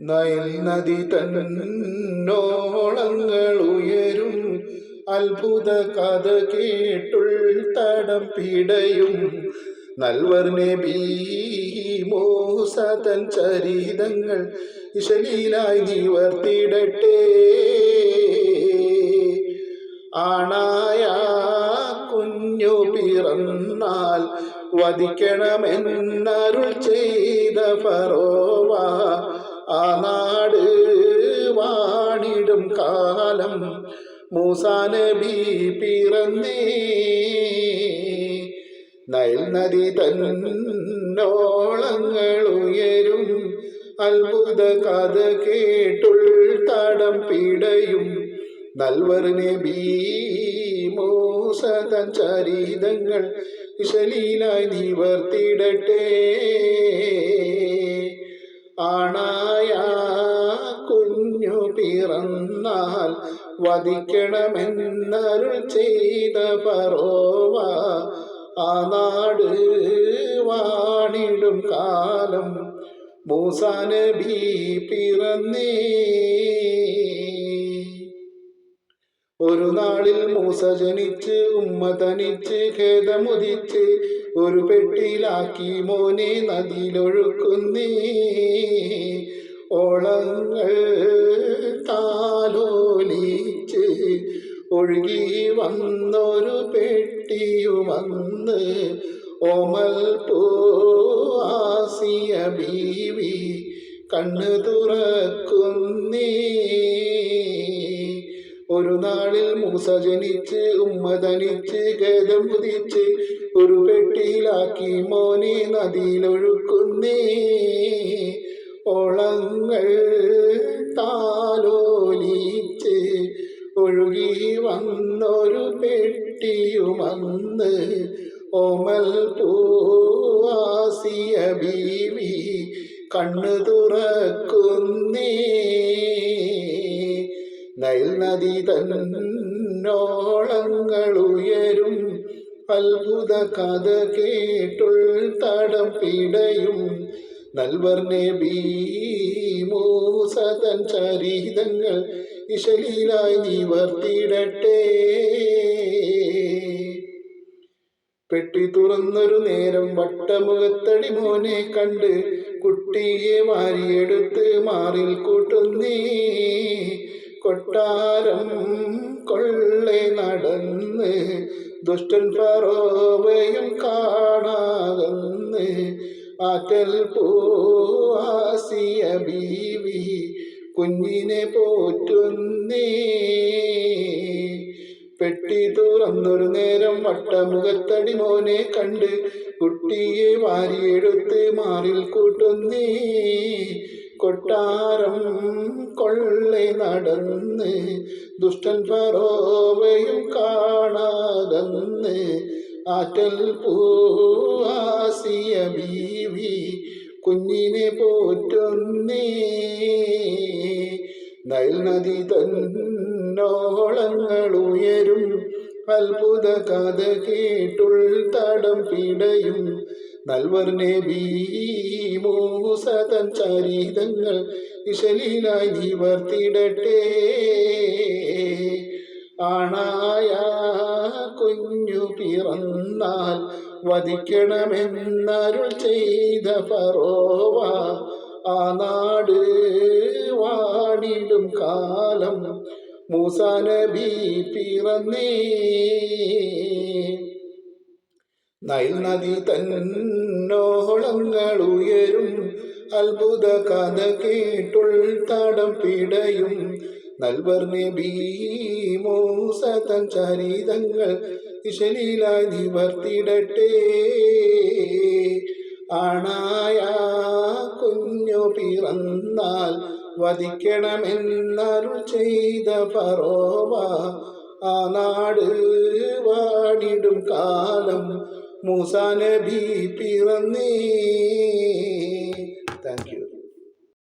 Nile നദി തന്നോളങ്ങൾ ഉയരും. അത്ഭുത കഥ കേട്ടുൾ തടം പിടയും. നൽവർ നബി മൂസതൻ ചരിതങ്ങൾ ഇശലീലായി നിവർത്തിടട്ടെ ആണായ കുഞ്ഞു പിറന്നാൽ വധിക്കണമെന്നരുൾ ചെയ്ത ഫറോവ. നാട് വാണിടും കാലം. മൂസാനബി പിറന്നേ. നയൽ നദി തന്നോളങ്ങളുയരും അത്ഭുത കഥ കേട്ടുൾ തടം പിടയും. നൽവറിനെ നബി മൂസതൻ ചരിതങ്ങൾ ശലീലായി നിവർത്തിടട്ടെ. ആണായ കുഞ്ഞു പിറന്നാൽ വധിക്കണമെന്നരുൾ ചെയ്ത പറോവ ആ നാട് വാണിടും കാലം. മൂസാനബി പിറന്നേ. ഒരു നാളിൽ മൂസ ജനിച്ച് ഉമ്മ തനിച്ച് ഖേദമുദിച്ച് ഒരു പെട്ടിയിലാക്കി മോനെ നദിയിലൊഴുക്കുന്നേ. പെട്ടിയുമന്ന് ഓമൽ പൂസിയ ബീവി കണ്ണു തുറക്കുന്നേ. ഒരു നാളിൽ മൂസ ജനിച്ച് ഉമ്മ ധനിച്ച് ഖേദം പുതിച്ച് ഒരു പെട്ടിയിലാക്കി മോനെ നദിയിലൊഴുക്കുന്നേ. ഓളങ്ങൾ താലോലിച്ച് ഒഴുകി വന്നൊരു പെട്ടിയുമന്ന് ഓമൽ പൂവാസിയ ബീവി കണ്ണു തുറക്കുന്നേ. നൈൽ നദി തന്നോളങ്ങൾ ഉയരും അത്ഭുത കഥ കേട്ടുൾ തടം പിടയും. നൽവർ നബി ചരിതങ്ങൾ ഇശലീലായി നിവർത്തിയിടട്ടെ പെട്ടി തുറന്നൊരു നേരം വട്ടമുഖത്തടി മോനെ കണ്ട് കുട്ടിയെ വാരിയെടുത്ത് മാറിൽ കൂട്ടുന്നീ. കൊട്ടാരം കൊള്ളെ നടന്ന് ദുഷ്ടൻ പറോവയും കാണാതെന്ന് ആറ്റൽ പൂവാസിയ ബീവി കുഞ്ഞിനെ പോറ്റുന്നേ. പെട്ടി തുറന്നൊരു നേരം വട്ടമുഖത്തടി മോനെ കണ്ട് കുട്ടിയെ വാരിയെടുത്ത് മാറിൽ കൂട്ടുന്നേ. കൊട്ടാരം കൊള്ളെ നടന്ന് ദുഷ്ടൻ പറോവയും കാണാതന്ന് ആറ്റൽ പൂവാസിയ നൈൽ തന്നോളങ്ങളുയരും അത്ഭുത കഥ കേട്ടുൾ തടം പിടയും. നൽവർ നബി മൂസതൻ ചരിതങ്ങൾ ഇശലീലായി നിവർത്തിടട്ടെ ആണായ കുഞ്ഞു പിറന്നാൽ വധിക്കണമെന്നരുൾ ചെയ്ത ഫറോവ ആ നാട് വാണിടും കാലം. മൂസാനബി പിറന്നേ. നൈൽ നദി തന്നോളങ്ങൾ ഉയരും. അത്ഭുത കഥ കേട്ടുൾ തടം പിടയും. നൽവർ നബി മൂസ തൻ ചരിതങ്ങൾ ഇശലീലായി നിവർത്തിടട്ടെ. ആണായ കുഞ്ഞു പിറന്നാൽ വധിക്കണമെന്നരുൾ ചെയ്ത പറോവ ആ നാട് വാടിടും കാലം മൂസാനബി പിറന്നേ.